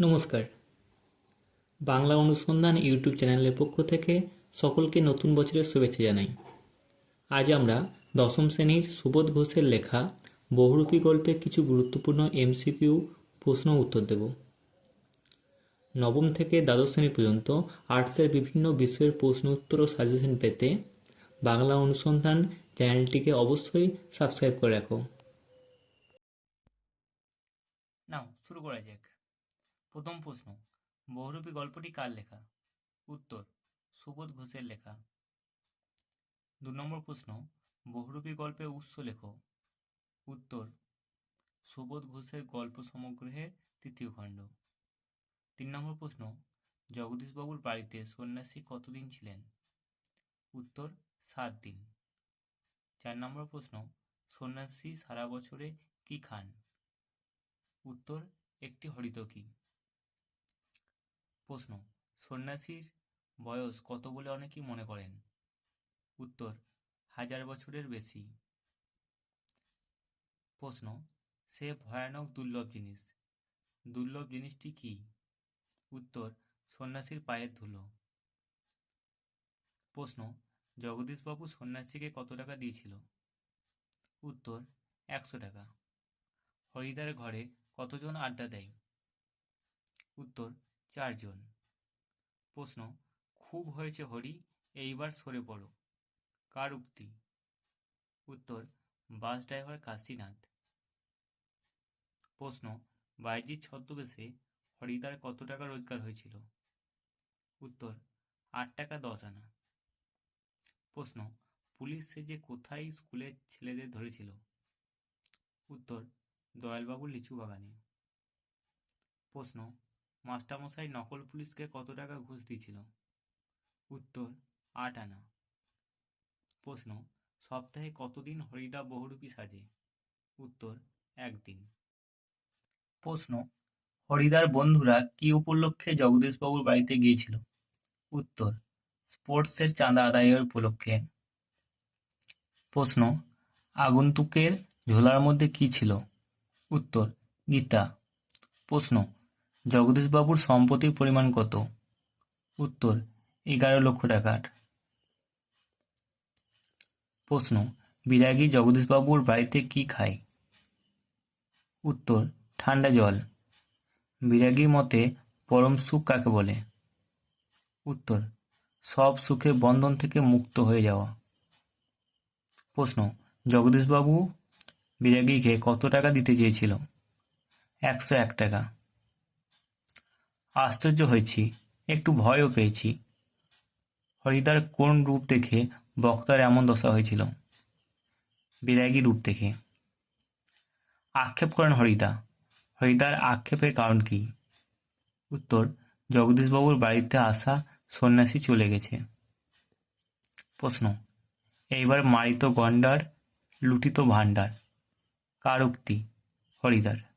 নমস্কার। বাংলা অনুসন্ধান ইউটিউব চ্যানেলের পক্ষ থেকে সকলকে নতুন বছরের শুভেচ্ছা জানাই। আজ আমরা দশম শ্রেণির সুবোধ ঘোষের লেখা বহুরূপী গল্পে কিছু গুরুত্বপূর্ণ এমসিকিউ প্রশ্ন উত্তর দেব। নবম থেকে দ্বাদশ শ্রেণি পর্যন্ত আর্টসের বিভিন্ন বিষয়ের প্রশ্ন উত্তর ও সাজেশন পেতে বাংলা অনুসন্ধান চ্যানেলটিকে অবশ্যই সাবস্ক্রাইব করে রাখো। নাও, শুরু করা যাক। প্রথম প্রশ্ন, বহুরূপী গল্পটি কার লেখা? উত্তর, সুবোধ ঘোষের লেখা। দু নম্বর প্রশ্ন, বহুরূপী গল্পে উৎস লেখো। উত্তর, সুবোধ ঘোষের গল্প সমগ্রহের তৃতীয় খণ্ড। তিন নম্বর প্রশ্ন, জগদীশবাবুর বাড়িতে সন্ন্যাসী কতদিন ছিলেন? উত্তর, সাত দিন। চার নম্বর প্রশ্ন, সন্ন্যাসী সারা বছরে কি খান? উত্তর, একটি হরিতকি প্রশ্ন, সন্ন্যাসীর বয়স কত বলে অনেকেই মনে করেন? উত্তর, হাজার বছরের বেশি। প্রশ্ন, সে ভয়ানক দুর্লভ জিনিস। দুর্লভ জিনিসটি কি? উত্তর, সন্ন্যাসীর পায়ের ধুলো। প্রশ্ন, জগদীশবাবু সন্ন্যাসীকে কত টাকা দিয়েছিল? উত্তর, একশো টাকা। হরিদার ঘরে কতজন আড্ডা দেয়? উত্তর চারজন। প্রশ্ন, খুব হয়েছে হরি, এইবার সরে পড়ো। কার উক্তি? উত্তর, বাস ড্রাইভার কাশীনাথ। প্রশ্ন, বাইজির ছদ্মবেশে হরিদার কত টাকা রোজগার হয়েছিল? উত্তর, আট টাকা দশ আনা। প্রশ্ন, পুলিশ সেজে কোথায় স্কুলের ছেলেদের ধরেছিল? উত্তর, দয়ালবাবুর লিচু বাগানে। প্রশ্ন মাস্টারমশাই নকল পুলিশকে কত টাকা ঘুষ দিয়েছিল? উত্তর, আট আনা। প্রশ্ন, সপ্তাহে কতদিন হরিদা বহুরূপী সাজে? উত্তর, একদিন। প্রশ্ন, হরিদার বন্ধুরা কি উপলক্ষে জগদীশবাবুর বাড়িতে গিয়েছিল? উত্তর, স্পোর্টসের চাঁদা আদায়ের উপলক্ষে। প্রশ্ন, আগন্তুকের ঝোলার মধ্যে কি ছিল? উত্তর, গীতা। প্রশ্ন জগদীশবাবুর সম্পত্তির পরিমাণ কত? উত্তর, এগারো লক্ষ টাকার প্রশ্ন, বিরাগী জগদীশবাবুর বাড়িতে কি খায়? উত্তর, ঠান্ডা জল। বিরাগীর মতে পরম সুখ কাকে বলে? উত্তর, সব সুখের বন্ধন থেকে মুক্ত হয়ে যাওয়া। প্রশ্ন, জগদীশবাবু বিরাগীকে কত টাকা দিতে চেয়েছিল? একশো এক টাকা। আশ্চর্য হয়েছি, একটু ভয়ও পেয়েছি। হরিদার কোন রূপ দেখে বক্তার এমন দশা হয়েছিল? বিরাগী রূপ দেখে। আক্ষেপ করেন হরিদা। হরিদার আক্ষেপের কারণ কি? উত্তর, জগদীশবাবুর বাড়িতে আসা সন্ন্যাসী চলে গেছে। প্রশ্ন, এইবার মারিত গন্ডার লুটিত ভাণ্ডার, কার উক্তি? হরিদার।